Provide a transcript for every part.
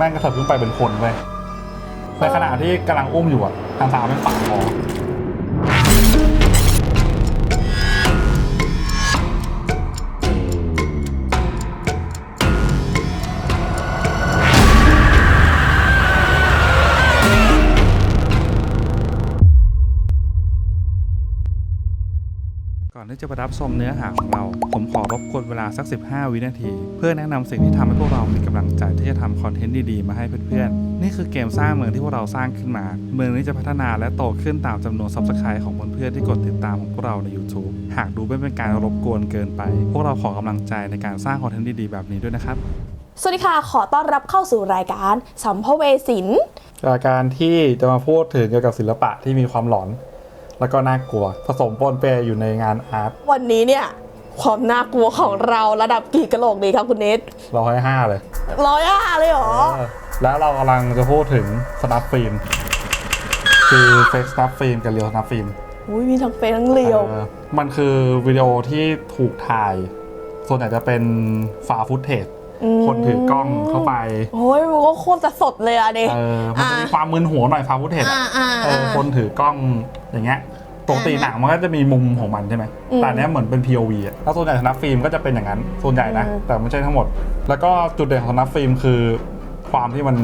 แม่งกระเถิบขึ้นไปเป็นคนเว้ยในขณะที่กำลังอุ้มอยู่อะทางสาวแม่งปักคอก่อนที่จะไปรับชมเนื้อหาของเรา ผมขอรบกวนเวลาสัก 15 วินาที เพื่อแนะนำสิ่งที่ทำให้พวกเรามีกำลังใจำคอนเทนต์ดีๆ มาให้เพื่อนๆ นี่คือเกมสร้างเมืองที่พวกเราสร้างขึ้นมา เมืองนี้จะพัฒนาและโตขึ้นตามจำนวน subscribe ของเพื่อนๆที่กดติดตามของพวกเราใน YouTube หากดูไม่เป็นการรบกวนเกินไป พวกเราขอกำลังใจในการสร้างคอนเทนต์ดีๆ แบบนี้ด้วยนะครับ สวัสดีค่ะ ขอต้อนรับเข้าสู่รายการสัมภเวสินรายการที่จะมาพูดถึงเกี่ยวกับศิลปะที่มีความหลอน แล้วก็น่ากลัวผสมปนเปอยู่ในงานอาร์ตวันนี้เนี่ย ความน่ากลัวของเราระดับกี่กะโหลกดีครับคุณเนทเราให้ห้าเลยร้อยห้าเลยเหรอแล้วเรากำลังจะพูดถึงสนับฟิล์มคือเฟกสนับฟิล์มกับเรียลสนับฟิล์มอุ้ยมีทั้งเฟซทั้งเรียว เออมันคือวิดีโอที่ถูกถ่าย ส่วนใหญ่จะเป็นฟาฟุตเทจมคนถือกล้องเข้าไป โอ้ยมันก็โคตรจะสดเลยอะดิเออมันจะมีความมึนหัวหน่อยฟาฟุตเทจอ่าอ่าเออคนถือกล้องอย่างเงี้ย ปกติหนังมันก็จะมีมุมของมันใช่ไหมอืมแต่อันเนี้ยเหมือนเป็น POV อะแล้วส่วนใหญ่สนับฟิล์มก็จะเป็นอย่างนั้นส่วนใหญ่นะ อืม แต่ไม่ใช่ทั้งหมด แล้วก็จุดเด่นของสนับฟิล์มคือ ความที่มัน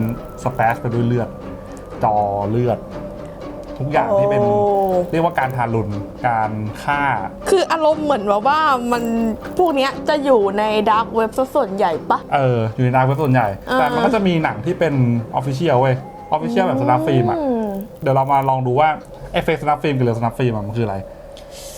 สเปซไปด้วยเลือด จอเลือด ทุกอย่างที่เป็น โอ้เรียกว่าการทารุณการฆ่า คืออารมณ์เหมือนแบบว่ามันพวกเนี้ยจะอยู่ในดาร์กเว็บซะส่วนใหญ่ปะ เอออยู่ในดาร์กเว็บส่วนใหญ่ อ่า แต่มันก็จะมีหนังที่เป็นออฟฟิเชียลเว้ยออฟฟิเชียลแบบสนับฟิล์มอะมเดี๋ยวเรามาลองดูว่าไอ้เฟซสนับฟิล์มกับเรียลสนับฟิล์มอะมันคืออะไร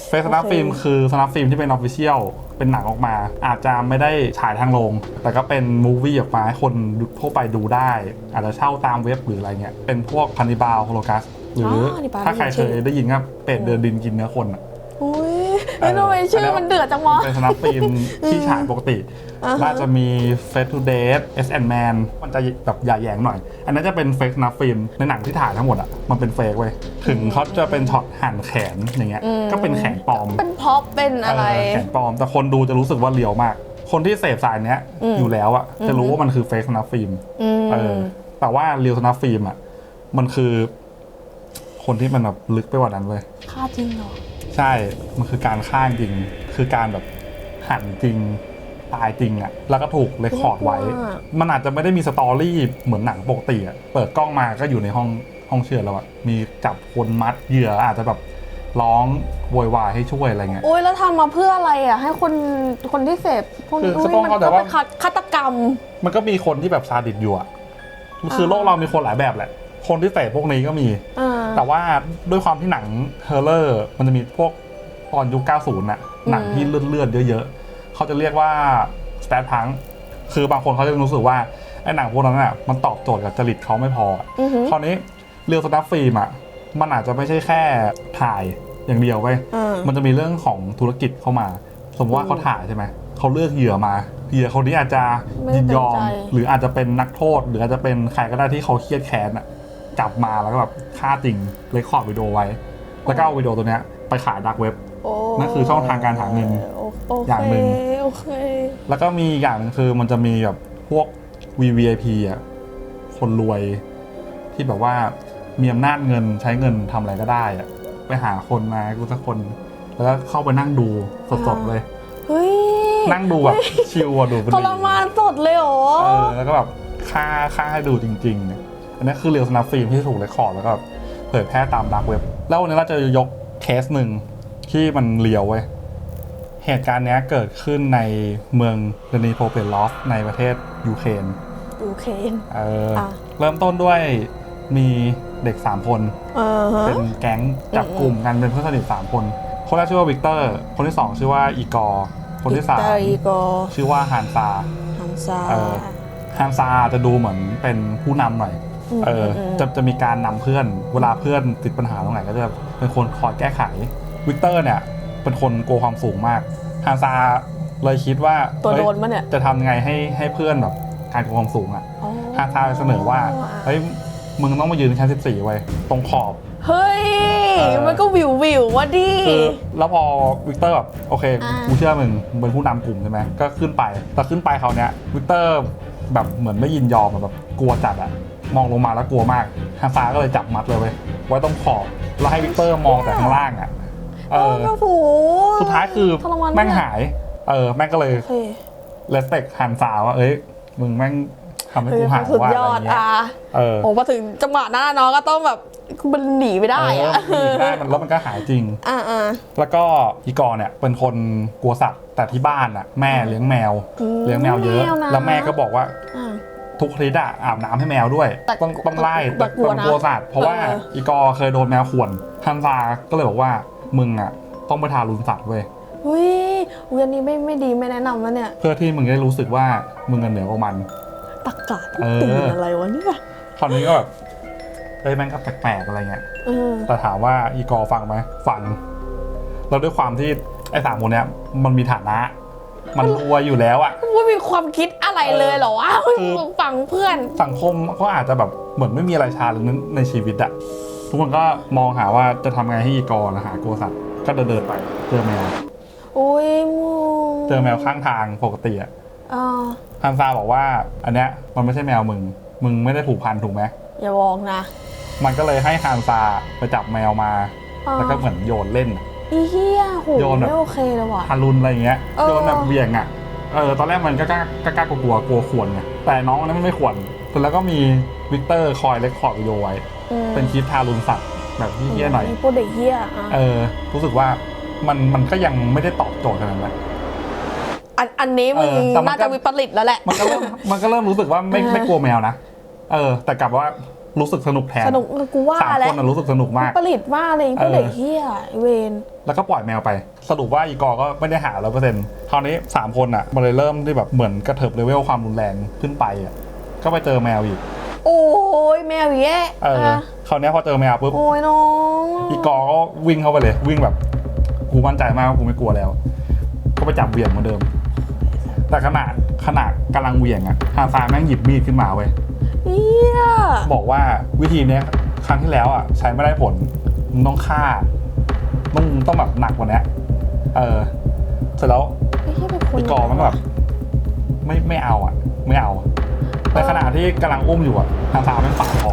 เฟซสนับโอเคฟิล์มคือสนับฟิล์มที่เป็นออฟฟิเชียลเป็นหนังออกมา อาจจะไม่ได้ฉายทางโรงแต่ก็เป็นมูฟวี่ออกมาให้คนทั่วไปดูได้ อาจจะเช่าตามเว็บหรืออะไรเงี้ยเป็นพวกพันิบาลโฮโลกัสหรืออ Hannibal ถ้าใครเคยชื่อได้ยินก็เป็ดเดินดินกินเนื้อคนอะ อุ้ย ไม่ทำไมชื่อมันเดือดจังวะเป็นสนับฟิล์มที่ฉายปกติอ่าฮะน่าจะมี Face to Date S and Man มันจะแบบหย่าแหยงหน่อย อันนั้นจะเป็นเฟกสนับฟิล์มในหนังที่ถ่ายทั้งหมดอะ มันเป็นเฟกเว้ย ถึงเขาจะเป็นช็อตหั่นแขนอย่างเงี้ยอืมก็เป็นแขนปลอม เป็นพ็อปเป็นอะไรเแขนปลอม แต่คนดูจะรู้สึกว่าเลียวมาก คนที่เสพสายเนี้ยอืมอยู่แล้วอะ จะรู้ว่ามันคือเฟกสนับฟิล์มอืมเออ แต่ว่าเรียลสนับฟิล์มอะ มันคือ คนที่มันแบบลึกไปกว่านั้นเว้ยค่าจริงเหรอ ใช่ มันคือการฆ่าจริง คือการแบบหั่นจริง ตายจริงอะ่ะแล้วก็ถูกเรคคอร์ดไว้น่ากลัวอะมันอาจจะไม่ได้มีสตอรี่เหมือนหนังปกติอะ่ะเปิดกล้องมาก็อยู่ในห้องห้องเชือดแล้วอะ่ะมีจับคนมัดเหยื่ออาจจะแบบร้องโวยวายให้ช่วยอะไรเงี้ย โอ้ยแล้วทำมาเพื่ออะไรอะ ให้คนคนที่เสพพวกนี้คืออุ๊ยต้องมันเข้าใจก็ว่า เป็นฆาฆาตกรรม มันก็มีคนที่แบบซาดิสอยู่อะ่ะคือโลกเรามีคนหลายแบบแหละ คนที่เสพพวกนี้ก็มี อ่า แต่ว่าด้วยความที่หนังเฮอร์เลอร์มันจะมีพวกตอนยุค 90 น่ะ หนังที่เลือดเลือดๆเยอะๆ เขาจะเรียกว่าสแตทพังคือบางคนเขาจะรู้สึกว่า ไอ้หนังพวกนั้นน่ะมันตอบโจทย์กับจริตเขาไม่พออะอือหือคราวนี้เรียลสแตทฟิล์มอะมันอาจจะไม่ใช่แค่ถ่ายอย่างเดียวไปอ่ามันจะมีเรื่องของธุรกิจเข้ามา สมมติว่าเขาถ่ายใช่ไหมเขาเลือกเหยื่อมาเหยื่อคนนี้อาจจะยินยอมหรืออาจจะเป็นนักโทษ หรืออาจจะเป็นใครก็ได้ที่เขาเครียดแค้นอะ จับมาแล้วก็แบบฆ่าจริงเลยคอร์ดวิดีโอไว้ แล้วก็เอาวิดีโอตัวเนี้ยไปขายดักเว็บโอ้นั่นคือช่องทางการหาเงินโอโอเคอย่างหนึ่งโอเคแล้วก็มีอีกอย่างหนึงคือมันจะมีแบบพวก VVIP อะคนรวยที่แบบว่ามีอำนาจเงินใช้เงินทำอะไรก็ได้อะไปหาคนมากูสักคน แล้วก็เข้าไปนั่งดูสดๆเลยเฮ้ยนั่งดูแบบชิลอะดูเป็นทรมานสดเลยเหรอเออแล้วก็แบบค่าค่าให้ดูจริงๆเนี่ย อันนี้คือเรียลสนับฟิล์มที่ถูกเรคคอร์ดแล้วก็แบบเผยแพร่ตามดักเว็บ แล้ววันนี้เราจะยกเคสหนึ่งที่มันเลียวเว้ย เหตุการณ์เนี้ยเกิดขึ้นในเมืองเดนีโพเปลอฟในประเทศยูเครนยูเคนเอออะเริ่มต้นด้วยมีเด็ก 3 คนเออฮะเป็นแก๊งจับกลุ่มกันเป็นเพื่อนสนิท3คน คนแรกชื่อว่าวิกเตอร์ คนที่ 2 ชื่อว่าอีกอร์คนที่อิตาลี3โกชื่อว่าฮานซาฮันซาเออฮานซาจะดูเหมือนเป็นผู้นำหน่อยม เอออมจะจะมีการนำเพื่อนเวลาเพื่อนติดปัญหาตรงไหนก็จะเป็นคนคอยแก้ไขวิกเตอร์เนี่ยเป็นคนกลัวความสูงมากฮานซาเลยคิดว่าตัวเฮ้ยโดนปะเนี่ยจะทำยังไงให้ให้เพื่อนแบบการกลัวความสูงอะอ๋อฮานซาเลยเสนอว่าเฮ้ยมึงต้องมายืนชั้น14 ไว้ ตรงขอบ เฮ้ยเออมันก็วิววิวๆวะดิคือแล้วพอวิกเตอร์แบบโอเคอ่ากูเชื่อมึงมึงเป็นผู้นำกลุ่มใช่ไหมก็ขึ้นไปแต่ขึ้นไปเขาวเนี้ยวิกเตอร์แบบเหมือนไม่ยินยอมอะแบบกลัวจัดอะ มองลงมาแล้วกลัวมากฮันซาก็เลยจับมัดเลยเว้ยไว้ตรงขอบแล้วให้วิกเตอร์มองแต่ข้างล่างอะเออโอ้โหสุดท้ายคือทรมานแม่งกหาย เออแม่งก็เลยโอเคเลสเปกฮันซาว่าเอ้ยมึงแม่งทำให้กูหายสุดว่าอะยไรอดเงี้ยอะเออ โอ้พอถึงจังหวะนั้นอะน้องก็ต้องแบบมันหนีไม่ได้เอออะมันหนีได้มันแล้วมันก็หายจริง อ่าอ่า แล้วก็อีกอร์เนี่ยเป็นคนกลัวสัตว์แต่ที่บ้านอะแม่เลี้ยงแมว อืมเลี้ยงแมวเยอะ แมวนะ แล้วแม่ก็บอกว่า อ่า ทุกอาทิตย์อะอาบน้ำให้แมวด้วยแต่ต้องต้องไล่แต่แต่กลัวนะกลัวสัตว์เพราะว่าเอออีกอร์เคยโดนแมวข่วนฮันซาก็เลยบอกว่ามึงอะต้องไปทารุณสัตว์เว้ยอุ้ยอุ้ยอันนี้ไม่ไม่ดีไม่แนะนำแล้วเนี่ย เพื่อที่มึงจะได้รู้สึกว่ามึงกันเหนือกว่ามันตักกะเออตื่นอะไรวะเนี่ยคราวนี้ก็แบบเอ้ยแม่งก็แปลกๆอะไรเงี้ยเออแต่ถามว่าอีกอร์ฟังไหมฟังแล้วด้วยความที่ไอ้สามคนเนี้ยมันมีฐานะ มันรวยอยู่แล้วอะว่ามีความคิดอะไรเลยเหรอวะคือฟังเพื่อน สังคมก็อาจจะแบบเหมือนไม่มีอะไรชาเลยในในชีวิตอะทุกคนก็มองหาว่าจะทำไงให้อีกอร์นะหาโกสัตว์ก็เดินเดินๆไปเจอแมวอุ้ยมูเจอแมวข้างทางปกติอะอ่าฮันซาบอกว่า อันเนี้ยมันไม่ใช่แมวมึง มึงไม่ได้ผูกพันถูกไหมอย่าบอกนะ มันก็เลยให้ฮันซาไปจับแมวมาอ่าแล้วก็เหมือนโยนเล่น อะอีเหี้ยโหโยนแบบ ไม่โอเคเลยว่ะ ทารุณอะไรอย่างเงี้ยเออโยนแบบเหวี่ยงอะเออตอนแรกมันก็กล้ากล้ากล้ากลัวกลัวขวนไงแต่น้องอันนั้นมันไม่ขวนเสร็จแล้วก็มีวิกเตอร์คอยเล็กคอร์ดวิดีโอไว้ อืมเป็นคลิปทารุณสัตว์แบบเฮี้ยๆหน่อยพวกเด็กเหี้ยอะเออ รู้สึกว่ามันมันก็ยังไม่ได้ตอบโจทย์ขนาดนั้น อันอันนี้มึงเออแต่มันก็ น่าจะวิปริตแล้วแหละ มันก็เริ่มมันก็เริ่มรู้สึกว่าไม่เออไม่กลัวแมวนะ เออ แต่กลับว่า รู้สึกสนุกแทนสนุกกูว่าสามแล้ควนน่ะรู้สึกสนุกมากวิปริตมากเลยพวกเออเด็กเหี้ยไอ้เวนแล้วก็ปล่อยแมวไป สรุปว่าอีกอร์ก็ไม่ได้หาร้อยเปอร์เซ็นต์คราวนี้สามคนอะ มันเลยเริ่มที่แบบเหมือนกระเถิบเลเวลความรุนแรงขึ้นไปอะก็ไปเจอแมวอีก โอ้ยแมวอีแย่เอออะคราวนี้พอเจอแมวปุ๊บ โอ้ยน้องอีกอร์ก็วิ่งเข้าไปเลย วิ่งแบบกูมั่นใจมากว่ากูไม่กลัวแล้ว ก็ไปจับเหวี่ยงเหมือนเดิม แต่ขณะขณะกำลังเหวี่ยงอะฮาซาแม่งหยิบมีดขึ้นมาเว้ย เหี้ยบอกว่าวิธีเนี้ยครั้งที่แล้วอะใช้ไม่ได้ผลมึงต้องฆ่าต้องต้องแบบหนักกว่าเนี้ยเออเสร็จแล้วไอ้เหี้ยเป็นคนอีกอมันก็แบบไม่ไม่เอาอะ ไม่เอาในขณะที่กำลังอุ้มอยู่อะฮาซาแม่งปาดคอ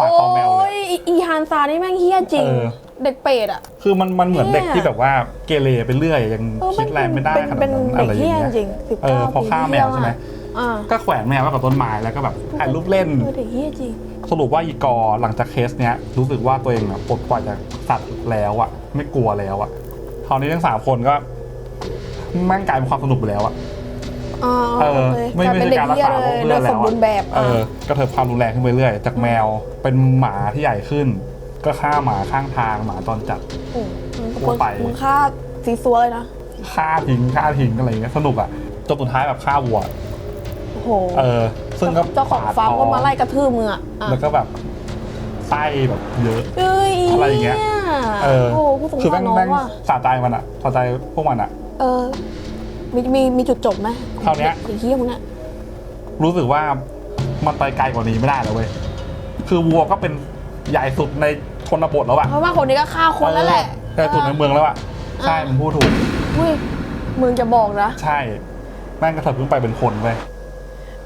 ปาดคอแมวเลโอ้ยยอีอีฮันซานี่แม่งเหี้ยจริงเออเด็กเป็ดอะ คือมันมันเหมือนเนี่ยเด็กที่แบบว่าเกเรไปเรื่อยยังเออคิดอะไรไม่ได้เป็นขนาดเป็นนั้นเด็อะกไรอย่าเหี้ยงเงี้ยจริงสิบเอเก้าอพอฆ่าแมวใช่ไหม อ่า ก็แขวนแมวไว้กับต้นไม้แล้วก็แบบถ่ายรูปเล่น เออเด็กเหี้ยจริง สรุปว่าอีกอหลังจากเคสเนี้ยรู้สึกว่าตัวเองอะปลดปล่อยจากสัตว์แล้วอะไม่กลัวแล้วอะคราวนี้ทั้งสามคนก็แม่งกลายเป็นความสนุกไปแล้วอะอ่าเออโคไม่กลยไม่เป็นใช่เด็กการรักเหี้ยษาเลของยเพื่โดอยนสแล้มวบูอะรณ์แบบเออกระเถิบความรุนแรงขึ้นไปเรื่อยจากแมวเป็นหมาที่ใหญ่ขึ้น ก็ฆ่าหมาข้างทางหมาจรจัด โอ้มึงทั่วไป มึงฆ่าซีซัวเลยนะ ฆ่าทิ้งฆ่าทิ้งอะไรอย่างเงี้ยสนุกอะจนสุดท้ายแบบฆ่าวัวโอ้โห เออ ซึ่งก็เจ้าของปดฟาร์มคก็มาไล่กระทืบมึงอะอะแล้วก็แบบไส้แบบเยอะเอ้ยอะไรอย่างเงี้ยเออโอ้กูสงคือสาแม่รงน้องแม่งว่ะสะใจมันอะสะใจพวกมันอะ เออ มีมีมีจุดจบไหมคราวเนี้ยไอ้เหี้ยมึงเนี่ยรู้สึกว่ามันไปไกลกว่านี้ไม่ได้แล้วเว้ยคือวัวก็เป็นใหญ่สุดในชนบทแล้วอะเพราะว่าคนนี้ก็ฆ่าคนแล้วแหละใหญ่สุดในเมืองแล้วอะใช่อ่ามึมึงพูดถูกอุ้ยมึงจะบอกนะ ใช่ แม่งกระเถิบขึ้นไปเป็นคนเว้ย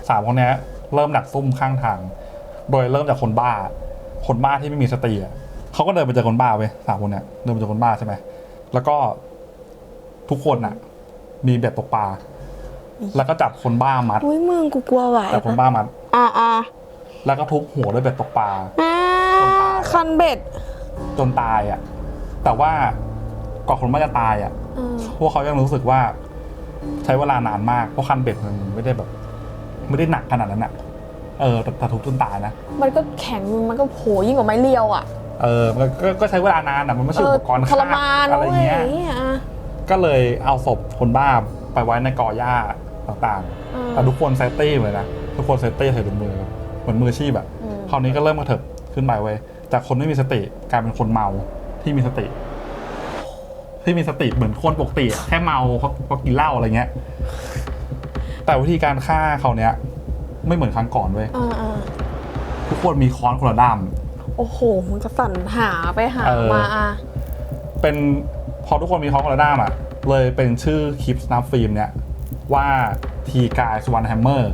สามคนเนี้ยเริ่มดักซุ่มข้างทาง โดยเริ่มจากคนบ้า คนบ้าที่ไม่มีสติอะเขาก็เดินไปเจอคนบ้าเว้ยสามคนเนี้ยเดินไปเจอคนบ้าใช่ไหมแล้วก็ทุกคนอะมีเบ็ดตกปลาแล้วก็จับคนบ้ามัดอุ้ยมึงกูกลัวไหวจับคนบ้ามัดอ่าอ่าแล้วแล้วก็ทุบหัวด้วยเบ็ดตกปลาอ่าคนตายคันเบ็ด จนตายอะ แต่ว่าก่อนคนบ้าจะตายอะเออพวกเขายังรู้สึกว่า ใช้เวลานานมากเพราะคันเบ็ดมันไม่ได้แบบ ไม่ได้หนักขนาดนั้นอะเออแต่แต่ทุบจนตายนะ มันก็แข็งมันก็โผยิ่งกว่าไม้เรียวอะเออมันก็ก็ใช้เวลานานอะมันไม่ใช่อุปกรณ์ทฆ่ารมานอะไรเว้ยเงี้ย อะก็เลยเอาศพคนบ้าไปไว้ในกอหญ้าต่างอืมๆแต่ทุกคนเซฟตี้เลยนะ ทุกคนเซฟตี้ใส่ถุงมือ เหมือนมืออาชีพแบบอืมคราวนี้ก็เริ่มกระเถิบขึ้นไปเว้ยจากคนไม่มีสติกลายเป็นคนเมาที่มีสติ ที่มีสติเหมือนคนปกติอะแค่เมาเพราะเพราะกินเหล้าอะไรเงี้ย แต่วิธีการฆ่าเขาเนี้ยไม่เหมือนครั้งก่อนเว้ยอ่าอ่าทุกคนมีค้อนคนละด้ามโอ้โหมึงก็สั่นหาไปหาเออมาอะเป็นพอทุกคนมีค้อนคนละด้ามอะ เลยเป็นชื่อคลิปสนับฟิล์มเนี่ยว่าทีกายสวันแฮมเมอร์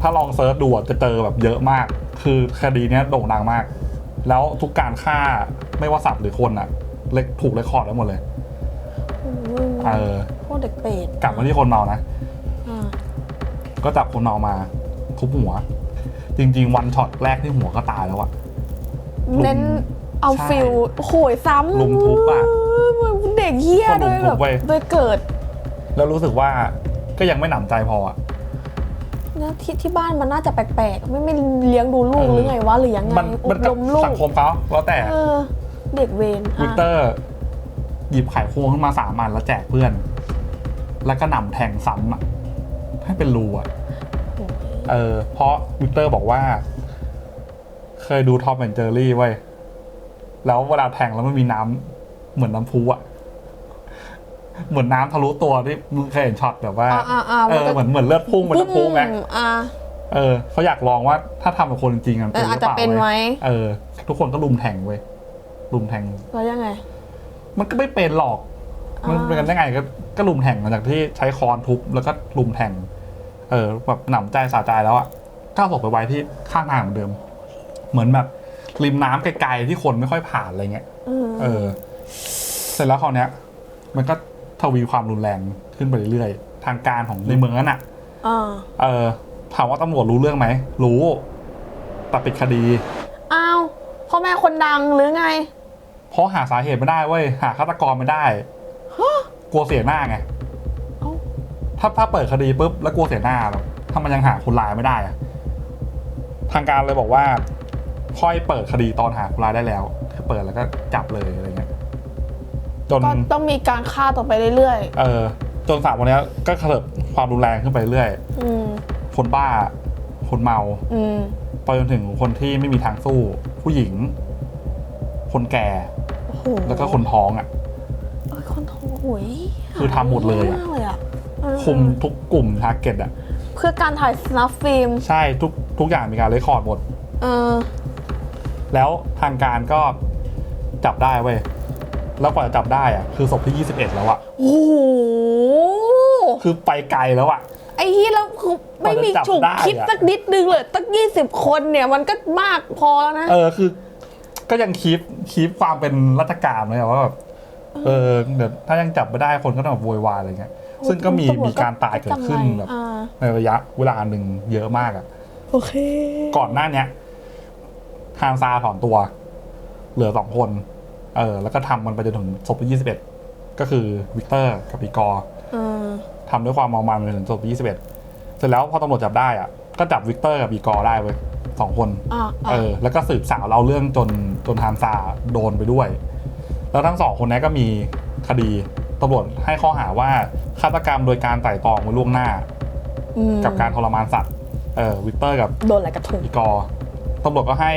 ถ้าลองเซิร์ชดูอะจะเจอแบบเยอะมาก คือคดีเนี้ยโด่งดังมาก แล้วทุกการฆ่าไม่ว่าสัตว์หรือคนอะเล็กถูกเรคคอร์ดไว้หมดเลยเออพวกเด็กเปรตกลับมาที่คนเมานะอ่า ก็จับคนเมามาทุบหัว จริง ๆ วันช็อตแรกที่หัวก็ตายแล้วอะเน้นเอาใช่ฟิลโหยซ้ำลุมทุบอะเด็กเฮี้ยก็ลุโดมยทุแบบบเว้ยโดยเกิด แล้วรู้สึกว่าก็ยังไม่หนำใจพออะเนี่ยที่ที่บ้านมันน่าจะแปลกๆ ไม่ไม่เลี้ยงดูลูกเออหรือไงวะหรือยังไงมันอมันบกัรบมลูกสังคมเขาแล้วแต่เออเด็กเวรวิกเตอร์ หยิบไขควงขึ้นมาสามอันแล้วแจกเพื่อน แล้วก็หนำแทงซ้ำอะให้ เป็นรูอะเออเพราะวิกเตอร์บอกว่า เคยดูทอมแอนเจอรี่ไว้ยแล้วเวลาแทงแล้วมันมีน้ำเหมือนน้ำพุอะเหมือนน้ำทะลุตัวที่มึงเคยเห็นช็อตแบบว่าอ่าอ่าอ่าเออเหมือนเหมือนเลือดพุ่งเป็นน้ำพุไหมอ่าเออเขาอยากลองว่าถ้าทำกับคนจริงๆอะเอออาจจะหรืเป็นล่าไหมว้ยเออ ทุกคนก็ลุมแทงเว้ยลุมแทงแล้วยังไง มันก็ไม่เป็นหรอก มันอ่าเป็นกันได้ไงก็ก็ลุมแทงมาจากที่ใช้ค้อนทุบแล้วก็ลุมแทง เออแบบหนำใจสาใจแล้วอะก้าวศพไปไว้ที่ข้างทางเหมือนเดิม เหมือนแบบริมน้ำไกลๆที่คนไม่ค่อยผ่านอะไรเงี้ยเออเออ เสร็จแล้วคราวเนี้ย มันก็ทวีความรุนแรงขึ้นไปเรื่อยๆ ทางการของในเมืองนั้นอะอ่าเออถามว่าตำรวจรู้เรื่องไหม รู้แต่ปิดคดี อ้าวพ่อแม่คนดังหรือไง เพราะหาสาเหตุไม่ได้เว้ย หาฆาตกรไม่ได้กลัวเสียหน้าไงเอ้า ถ้าถ้าเปิดคดีปุ๊บแล้วกลัวเสียหน้าแบบถ้ามันยังหาคนร้ายไม่ได้อะทางการเลยบอกว่า ค่อยเปิดคดีตอนหาคนร้ายได้แล้วคือเปิดแล้วก็จับเลยอะไรเงี้ยจนก็ต้องมีการฆ่าต่อไปเรื่อยเออ จนสามวันเนี้ยก็เถิบความรุนแรงขึ้นไปเรื่อยๆอืมคนบ้า คนเมาอืมไปจนถึงคนที่ไม่มีทางสู้ ผู้หญิง คนแก่โอ้โหแล้วก็คนท้องอะเอ้ยคนท้องโอ้ยคือทำหมดเลยอะ มากเลยอะเออคุมทุกกลุ่มทาร์เก็ตอะ เพื่อการถ่ายสนับฟิล์ม ใช่ทุกทุกอย่างมีการเรคคอร์ดหมด เออ แล้วทางการก็จับได้เว้ย แล้วกว่าจะจับได้อะคือศพที่ 21 แล้วอะโอ้โห คือไปไกลแล้วอะไอ้ที่แล้วคือไม่มีกว่าจะจับฉุกได้คิดอะสักนิดนึงเลยตั้งยี่สิบคนเนี่ยมันก็มากพอแล้วนะ เออคือ ก็ยังคีปคีปความเป็นรัฐการเลยอะว่าแบบเออเดี๋ยวถ้ายังจับไม่ได้คนก็ต้องแบบโวยวายอะไรเงี้ย ซึ่งก็มีตำรวจมีการตายเกิดขึ้นจำไว้แบบอ่าในระยะเวลาหนึ่งเยอะมากอะโอเค ก่อนหน้าเนี้ยฮานซาถอนตัว เหลือสองคน เออ แล้วก็ทำมันไปจนถึงศพที่21ก็คือวิกเตอร์กับอีกอร์เออทำด้วยความเมามันไปถึงศพที่21เสร็จแล้วพอตำรวจจับได้อะก็จับวิกเตอร์กับอีกอร์ได้เว้ยสองคนอ่าเออ แล้วก็สืบสาวเราเรื่องจนจนฮานซาโดนไปด้วย แล้วทั้งสองคนนี้ก็มีคดี ตำรวจให้ข้อหาว่าฆาตกรรมโดยการไต่ตรองไว้ล่วงหน้า อืมกับการทรมานสัตว์เออวิกเตอร์กับโดนอะไรกระทงอีกอร์ตำรวจก็ให้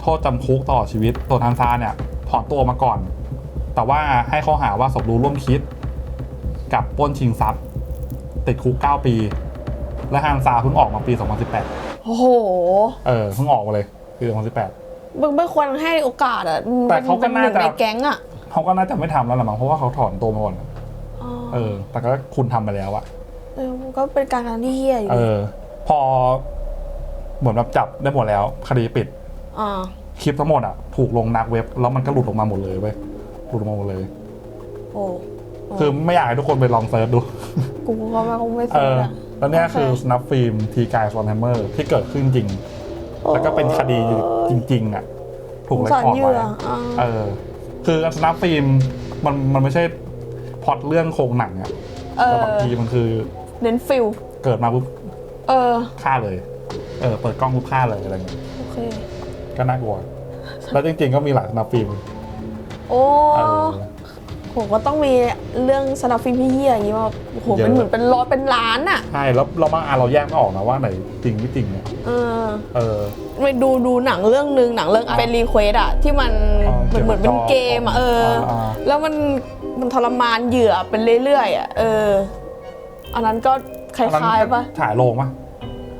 โทษจำคุกตลอดชีวิตตัวทานซาเนี่ยถอนตัวมาก่อน แต่ว่าให้ข้อหาว่าสมรู้ร่วมคิด กับปล้นชิงทรัพย์ ติดคุก 9 ปี และฮานซาเพิ่งออกมาปี 2018 โอ้โหเออเพิ่งออกมาเลยปี 2018 มึงไม่ควรให้โอกาสอะแต่เขาก็ป็หน่าจะ ในแก๊งอะ เขาก็น่าจะไม่ทำแล้วละมั้งเพราะว่าเขาถอนตัวมาก่อนอ๋อเออ แต่ก็คุณทำไปแล้วอะเออมันก็เป็นการกระทำที่เฮี้ยอยู่เออ พอเหมือนแบบจับได้หมดแล้ว คดีปิด อ่าคลิปทั้งหมดอะถูกลงนักเว็บ แล้วมันก็หลุดออกมาหมดเลยเว้ยหลุดออกมาหมดเลย โอ้คือไม่อยากให้ทุกคนไปลองเซิร์ชดู กูก็ไม่คงไม่เอซื้อออะแล้วเนี่ยโอเคคือสนับฟิล์มทีกายฟอนแฮมเมอร์ที่เกิดขึ้นจริง แล้วก็เป็นคดีจริง ๆ อะ ถูกสเลงคสารคอร์ดเหไว้ยื่ออ่าเออ คือสนับฟิล์มมันมันไม่ใช่พล็อตเรื่องโครงหนังอะเอแต่อ บางทีมันคือเน้นฟิลเกิดมาปุ๊บเออ ฆ่าเลย เออ เปิดกล้องปุ๊บฆ่าเลยอะไรเงี้ยโอเค ก็น่ากลัวแล้วจริงๆก็มีหลายสนับฟิล์มโอ้ เออ ผมก็ต้องมีเรื่องสนับฟิล์มที่เฮี้ยอย่างนี้มาโอ้โหเยอะเป็นเหมือนเป็นร้อยเป็นล้านอะใช่แล้วเราบางอันเราแยกไม่ออกนะว่าไหนจริงไม่จริงเนี่ยเออเออ ไปดูดูหนังเรื่องหนึ่งหนังเรื่องเป็นรีเควสอะที่มันอ๋อเหมือนเหมือนเป็นเกมอะเอออาอ่าแล้วมันมันทรมานเหยื่อเป็นเรื่อยๆอะเออ อันนั้นก็คล้ายๆปะฉายโรงปะ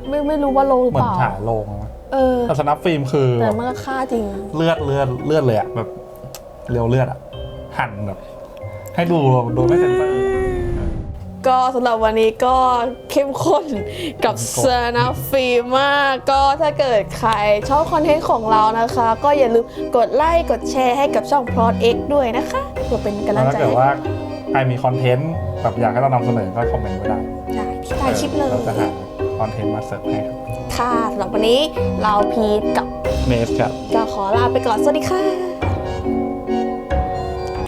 ไม่ไม่รู้ว่าโลหรือเหมืเปอนล่าฉายโรงอะเออ แต่สนับฟิล์มคือแต่มันก็ฆ่าจริง เลือดเลือดเลือดเลยอะแบบเรียวเลือดอะหั่นแบบ ให้ดูโดยไม่เซ็นเซอร์ ก็สำหรับวันนี้ก็เข้มข้นกับเซนาฟีมากก็ถ้าเกิดใครชอบคอนเทนต์ของเรานะคะ ก็อย่าลืมกดไลค์กดแชร์ให้กับช่อง Plot X ด้วยนะคะเพื่อเป็นกำแล้ลัวงถ้าใจเกิดให้ว่าใครมีคอนเทนต์แบบอยากให้เรานำเสนอก็คอมเมนต์ไว้ได้ได้ที่ใต้คลิปเลยเราจะหาคอนเทนต์มาเสิร์ฟให้ครับค่ะสำหรับวันนี้เราพีทกับเนสครับ ก็ขอลาไปก่อนสวัสดีค่ะ